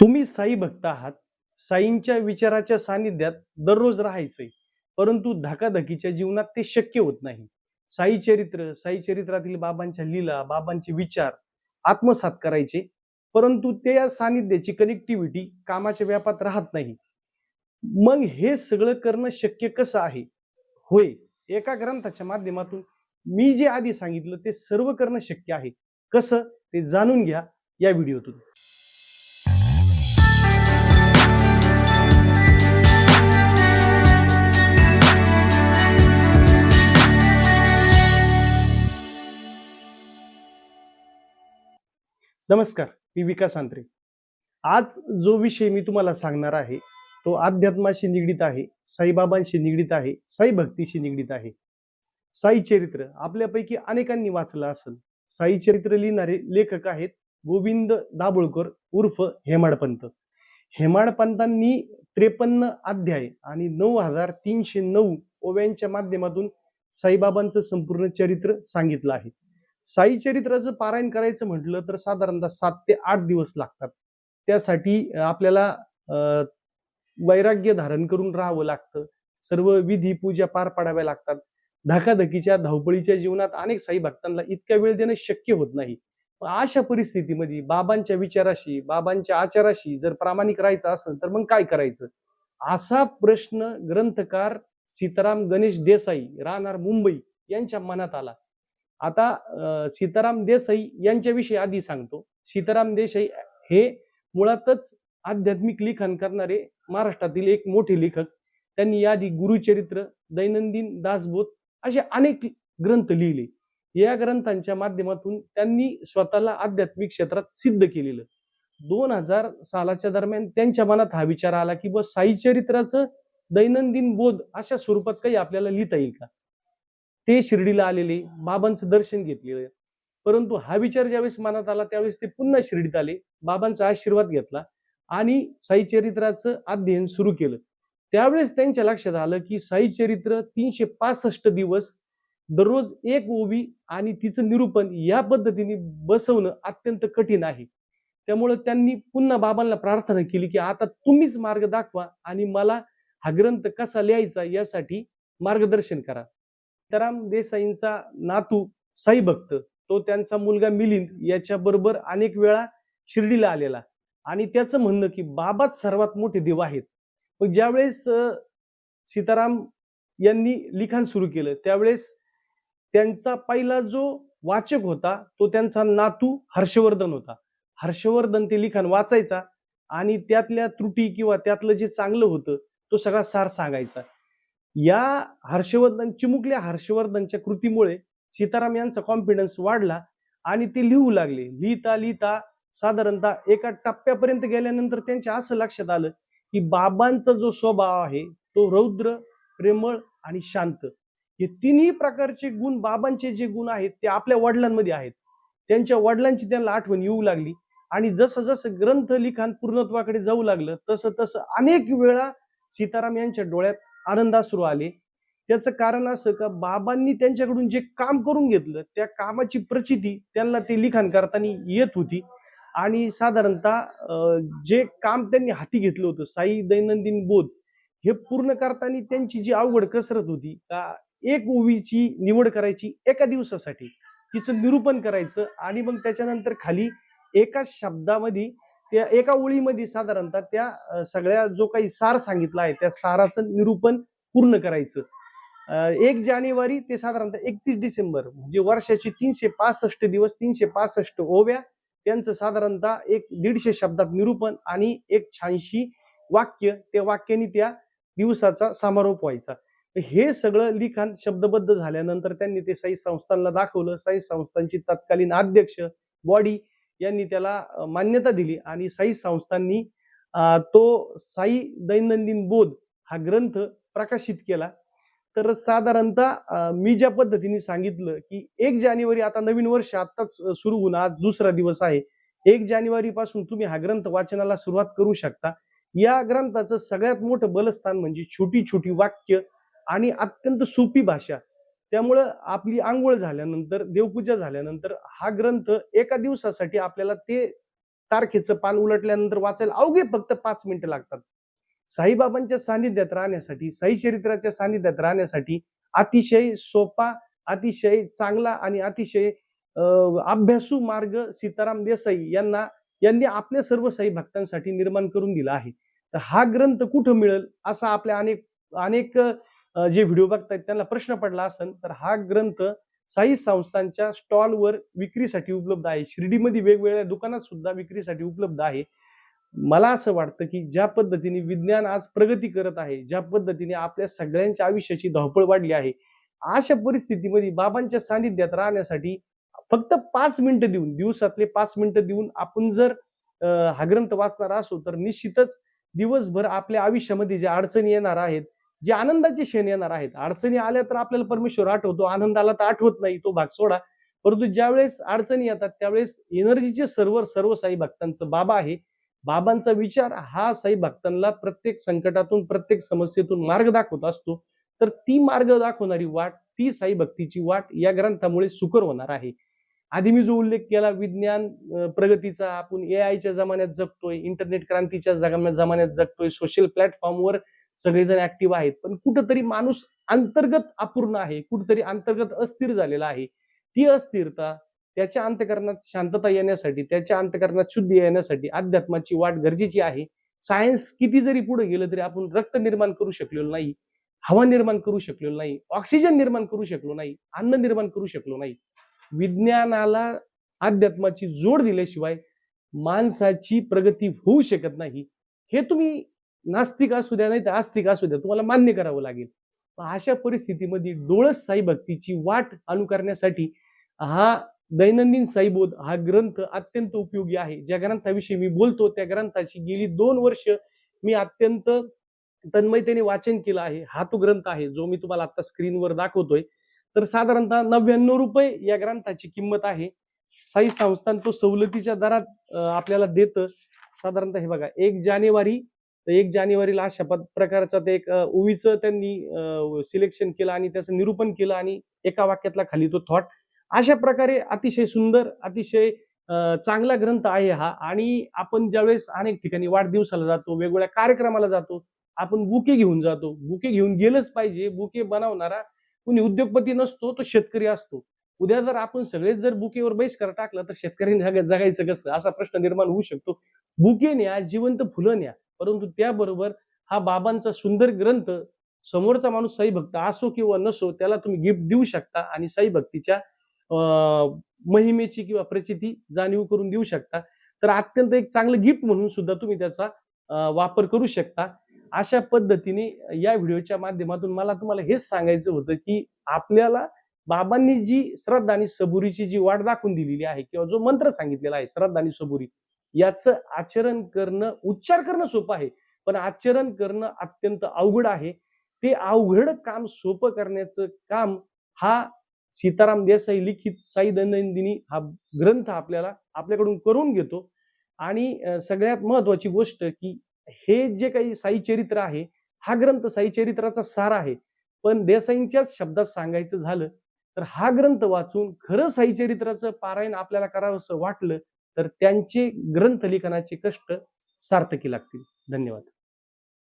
तुम्ही साई भक्त आहात. साईंच्या विचाराच्या सानिध्यात दररोज राहायचंय. परंतु धकाधकीच्या जीवनात ते शक्य होत नाही. साई चरित्र साई चरित्रातील बाबांच्या लीला बाबांचे विचार आत्मसात करायचे. परंतु ते या सानिध्याची कनेक्टिव्हिटी कामाच्या व्यापात राहत नाही. मग हे सगळं करणं शक्य कसं आहे? होय एका ग्रंथाच्या माध्यमातून मी जे आधी सांगितलं ते सर्व करणं शक्य आहे. कसं? ते जाणून घ्या या व्हिडिओतून. नमस्कार मी विकास आंत्रे. आज जो विषय मी तुम्हाला सांगणार आहे तो अध्यात्माशी निगडीत आहे साईबाबांशी निगडीत आहे साई भक्तीशी निगडीत आहे. साई चरित्र आपल्यापैकी अनेकांनी वाचलं असेल. साई चरित्र लिहिणारे लेखक आहेत गोविंद दाभोळकर उर्फ हेमाडपंत. हेमाडपंतांनी त्रेपन्न अध्याय आणि नऊ हजार तीनशे नऊ ओव्यांच्या माध्यमातून साईबाबांचं संपूर्ण चरित्र सांगितलं आहे. साई चरित्राचं पारायण करायचं म्हटलं तर साधारणतः सात ते आठ दिवस लागतात. त्यासाठी आपल्याला अं, वैराग्य धारण करून राहावं लागतं. सर्व विधी पूजा पार पाडाव्या लागतात. धकाधकीच्या धावपळीच्या जीवनात अनेक साई भक्तांना इतका वेळ देणं शक्य होत नाही. अशा परिस्थितीमध्ये बाबांच्या विचाराशी बाबांच्या आचाराशी जर प्रामाणिक राहायचं असेल तर मग काय करायचं? असा प्रश्न ग्रंथकार सीताराम गणेश देसाई राहणार मुंबई यांच्या मनात आला. आता सीताराम देसाई यांच्याविषयी आधी सांगतो. सीताराम देसाई हे मुळातच आध्यात्मिक लिखाण करणारे महाराष्ट्रातील एक मोठे लेखक. त्यांनी याआधी गुरुचरित्र दैनंदिन दासबोध असे अनेक ग्रंथ लिहिले. या ग्रंथांच्या माध्यमातून त्यांनी स्वतःला आध्यात्मिक क्षेत्रात सिद्ध केलेलं. दोन हजार सालाच्या दरम्यान त्यांच्या मनात हा विचार आला की बस साई चरित्राचं दैनंदिन बोध अशा स्वरूपात काही आपल्याला लिहिता येईल का? ते शिर्डीला आलेले बाबांचं दर्शन घेतलेलं. परंतु हा विचार ज्यावेळेस मनात आला त्यावेळेस ते पुन्हा शिर्डीत आले. बाबांचा आशीर्वाद घेतला आणि साई चरित्राचं अध्ययन सुरू केलं. त्यावेळेस त्यांच्या लक्षात आलं की साई चरित्र तीनशे पासष्ट दिवस दररोज एक ओवी आणि तिचं निरूपण या पद्धतीने बसवणं अत्यंत कठीण आहे. त्यामुळे त्यांनी पुन्हा बाबांना प्रार्थना केली की आता तुम्हीच मार्ग दाखवा आणि मला हा ग्रंथ कसा लिहायचा यासाठी मार्गदर्शन करा. सीताराम देसाईंचा नातू साई भक्त तो त्यांचा मुलगा मिलिंद याच्या बरोबर अनेक वेळा शिर्डीला आलेला. आणि त्याचं म्हणणं की बाबाच सर्वात मोठे देव आहेत. मग ज्यावेळेस सीताराम यांनी लिखाण सुरू केलं त्यावेळेस त्यांचा पहिला जो वाचक होता तो त्यांचा नातू हर्षवर्धन होता. हर्षवर्धन ते लिखाण वाचायचा आणि त्यातल्या त्रुटी किंवा त्यातलं जे चांगलं होतं तो सगळा सार सांगायचा. या हर्षवर्धन चिमुकल्या हर्षवर्धनच्या कृतीमुळे सीताराम यांचा कॉन्फिडन्स वाढला आणि ते लिहू लागले. लिहिता लिहिता साधारणतः एका टप्प्यापर्यंत गेल्यानंतर त्यांच्या असं लक्षात आलं की बाबांचा जो स्वभाव आहे तो रौद्र प्रेमळ आणि शांत. हे तिन्ही प्रकारचे गुण बाबांचे जे गुण आहेत ते आपल्या वडिलांमध्ये आहेत. त्यांच्या वडिलांची त्यांना आठवण येऊ लागली आणि जसं जसं ग्रंथ लिखाण पूर्णत्वाकडे जाऊ लागलं तसं तसं अनेक वेळा सीताराम यांच्या डोळ्यात आनंदाश्रू आले. त्याचं कारण असं का बाबांनी त्यांच्याकडून जे काम करून घेतलं त्या कामाची प्रचिती त्यांना ते लिखाण करताना येत होती. आणि साधारणतः जे काम त्यांनी हाती घेतलं होतं साई दैनंदिन बोध हे पूर्ण करताना त्यांची जी अवघड कसरत होती का एक ओवीची निवड करायची एका दिवसासाठी तिचं निरूपण करायचं आणि मग त्याच्यानंतर खाली एका शब्दामध्ये त्या एका ओळीमध्ये साधारणतः त्या सगळ्या जो काही सार सांगितला आहे त्या साराचं निरूपण पूर्ण करायचं. एक जानेवारी ते साधारणतः एकतीस डिसेंबर म्हणजे वर्षाची तीनशे पासष्ट दिवस तीनशे पासष्ट ओव्या त्यांचं साधारणतः एक दीडशे शब्दात निरूपण आणि एक छानशी वाक्य त्या वाक्याने त्या दिवसाचा समारोप व्हायचा. हे सगळं लिखाण शब्दबद्ध झाल्यानंतर त्यांनी ते साई संस्थांना दाखवलं. साई संस्थांची तत्कालीन अध्यक्ष बॉडी यांनी त्याला मान्यता दिली आणि साई संस्थांनी तो साई दैनंदिन बोध हा ग्रंथ प्रकाशित केला. तर साधारणतः मी ज्या पद्धतीने सांगितलं की एक जानेवारी आता नवीन वर्ष आत्ताच सुरू होऊन आज दुसरा दिवस आहे. एक जानेवारी पासून तुम्ही हा ग्रंथ वाचनाला सुरुवात करू शकता. या ग्रंथाचं सगळ्यात मोठं बलस्थान म्हणजे छोटी छोटी वाक्य आणि अत्यंत सोपी भाषा. त्यामुळं आपली आंघोळ झाल्यानंतर देवपूजा झाल्यानंतर हा ग्रंथ एका दिवसासाठी आपल्याला ते तारखेचं पान उलटल्यानंतर वाचायला अवघे फक्त पाच मिनिटं लागतात. साईबाबांच्या सानिध्यात राहण्यासाठी साई चरित्राच्या सानिध्यात राहण्यासाठी अतिशय सोपा अतिशय चांगला आणि अतिशय अं, अभ्यासू मार्ग सीताराम देसाई यांना यांनी आपल्या सर्व साई भक्तांसाठी निर्माण करून दिला आहे. तर हा ग्रंथ कुठं मिळेल असा आपल्या अनेक अनेक जे व्हिडिओ बघतायत त्यांना प्रश्न पडला असेल तर हा ग्रंथ साई संस्थांच्या स्टॉलवर विक्रीसाठी उपलब्ध आहे. शिर्डीमध्ये वेगवेगळ्या दुकानात सुद्धा विक्रीसाठी उपलब्ध आहे. मला असं वाटतं की ज्या पद्धतीने विज्ञान आज प्रगती करत आहे ज्या पद्धतीने आपल्या सगळ्यांच्या आयुष्याची धावपळ वाढली आहे अशा परिस्थितीमध्ये बाबांच्या सानिध्यात राहण्यासाठी फक्त पाच मिनिटं देऊन दिवसातले पाच मिनिटं देऊन आपण जर हा ग्रंथ वाचणार असो तर निश्चितच दिवसभर आपल्या आयुष्यामध्ये ज्या अडचणी येणार आहेत जे आनंदाचे क्षण येणार आहेत. अडचणी आल्या तर आपल्याला परमेश्वर आठवतो. आनंदाला तर आठवत नाही तो भाग सोडा. परंतु ज्यावेळेस अडचणी येतात त्यावेळेस एनर्जीचे सर्व सर्व साई भक्तांचं बाबा आहे. बाबांचा विचार हा साई भक्तांना प्रत्येक संकटातून प्रत्येक समस्येतून मार्ग दाखवत असतो. तर ती मार्ग दाखवणारी वाट ती साई भक्तीची वाट या ग्रंथामुळे सुकर होणार आहे. आधी मी जो उल्लेख केला विज्ञान प्रगतीचा आपण ए आयच्या जमान्यात जगतोय इंटरनेट क्रांतीच्या जमान्यात जगतोय सोशल प्लॅटफॉर्मवर सगळेजण ऍक्टिव्ह आहेत. पण कुठंतरी माणूस अंतर्गत अपूर्ण आहे. कुठंतरी अंतर्गत अस्थिर झालेला आहे. ती अस्थिरता त्याच्या अंतकरणात शांतता येण्यासाठी त्याच्या अंतकरणात शुद्धी येण्यासाठी अध्यात्माची वाट गरजेची आहे. सायन्स किती जरी पुढे गेलं तरी आपण रक्त निर्माण करू शकलेलो नाही हवा निर्माण करू शकलेलो नाही ऑक्सिजन निर्माण करू शकलो नाही अन्न निर्माण करू शकलो नाही. विज्ञानाला अध्यात्माची जोड दिल्याशिवाय माणसाची प्रगती होऊ शकत नाही. हे तुम्ही नास्तिक असू द्या नाही तर आस्तिक असू द्या तुम्हाला मान्य करावं लागेल. अशा परिस्थितीमध्ये डोळस साई भक्तीची वाट अनुकरण्यासाठी हा दैनंदिन साईबोध हा ग्रंथ अत्यंत उपयोगी आहे. ज्या ग्रंथाविषयी मी बोलतो त्या ग्रंथाची गेली दोन वर्ष मी अत्यंत तन्मयतेने वाचन केलं आहे. हा तो ग्रंथ आहे जो मी तुम्हाला आता स्क्रीनवर दाखवतोय. तर साधारणतः नव्याण्णव रुपये या ग्रंथाची किंमत आहे. साई संस्थान तो सवलतीच्या दरात आपल्याला देतं. साधारणतः हे बघा एक जानेवारी तर एक जानेवारीला अशा पद- प्रकारचा ते एक उवीचं त्यांनी सिलेक्शन केलं आणि त्याचं निरूपण केलं आणि एका वाक्यातला खाली तो थॉट अशा प्रकारे अतिशय सुंदर अतिशय चांगला ग्रंथ आहे हा आणि आपण ज्यावेळेस अनेक ठिकाणी वाढदिवसाला जातो वेगवेगळ्या कार्यक्रमाला जातो आपण बुके घेऊन जातो. बुके घेऊन गेलंच पाहिजे. बुके बनवणारा कुणी उद्योगपती नसतो तो शेतकरी असतो. उद्या जर आपण सगळेच जर बुकेवर बहिष्कार टाकला तर शेतकऱ्यांनी जगायचं कसं? असा प्रश्न निर्माण होऊ शकतो. बुके न्या जिवंत फुलं न्या. परंतु त्याबरोबर हा बाबांचा सुंदर ग्रंथ समोरचा माणूस साई भक्त असो किंवा नसो त्याला तुम्ही गिफ्ट देऊ शकता आणि साई भक्तीच्या महिमेची किंवा प्रचिती जाणीव करून देऊ शकता. तर अत्यंत एक चांगलं गिफ्ट म्हणून सुद्धा तुम्ही त्याचा वापर करू शकता. अशा पद्धतीने या व्हिडिओच्या माध्यमातून मला तुम्हाला हेच सांगायचं होतं की आपल्याला बाबांनी जी श्रद्धा आणि सबुरीची जी वाट दाखवून दिलेली आहे किंवा जो मंत्र सांगितलेला आहे श्रद्धा आणि सबुरी याचं आचरण करणं उच्चार करणं सोपं आहे. पण आचरण करणं अत्यंत अवघड आहे. ते अवघड काम सोपं करण्याचं काम हा सीताराम देसाई लिखित साई दैनंदिनी हा ग्रंथ आपल्याला आपल्याकडून करून घेतो. आणि सगळ्यात महत्वाची गोष्ट की हे जे काही साई चरित्र आहे हा ग्रंथ साई चरित्राचा सार आहे. पण देसाईंच्याच शब्दात सांगायचं झालं तर हा ग्रंथ वाचून खरं साई चरित्राचं पारायण आपल्याला करावंसं वाटलं तर त्यांचे ग्रंथ लिखाणाचे कष्ट सार्थकी लागतील. धन्यवाद.